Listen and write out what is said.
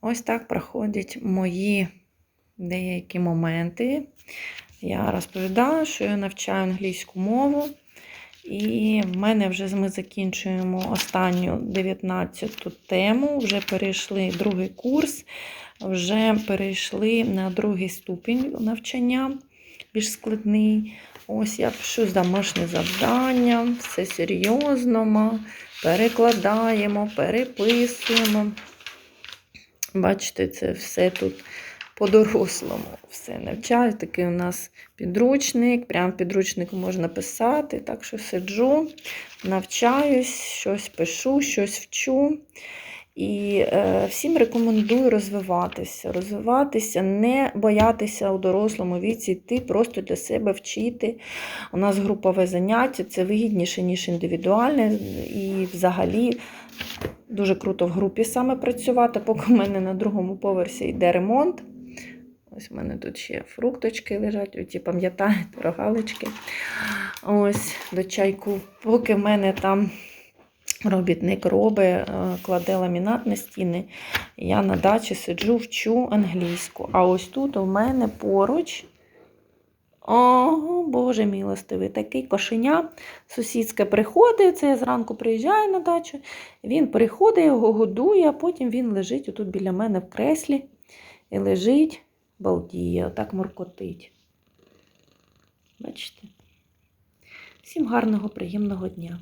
Ось так проходять мої деякі моменти. Я розповідаю, що я навчаю англійську мову. І в мене вже ми закінчуємо останню 19-ту тему. Вже перейшли другий курс, вже перейшли на другий ступінь навчання, більш складний. Ось я пишу домашнє завдання, все серйозно. Перекладаємо, переписуємо. Бачите, це все тут по-дорослому. Все навчаю. Такий у нас підручник. Прямо в підручнику можна писати. Так що сиджу, навчаюсь, щось пишу, щось вчу. І е, всім рекомендую розвиватися. Розвиватися, не боятися у дорослому віці йти, просто для себе вчити. У нас групове заняття, це вигідніше, ніж індивідуальне. І взагалі дуже круто в групі саме працювати, поки в мене на другому поверсі йде ремонт. Ось у мене тут ще фрукточки лежать, оті, пам'ятаєте, рогалички. Ось до чайку. Поки в мене там робітник робить, е, кладе ламінат на стіни, я на дачі сиджу, вчу англійську. А ось тут у мене поруч. Ого, Боже милостивий, такий кошеня сусідське приходить, це я зранку приїжджаю на дачу, він приходить, його годує, а потім він лежить отут біля мене в креслі і лежить, балдіє, отак моркотить. Бачите? Всім гарного, приємного дня!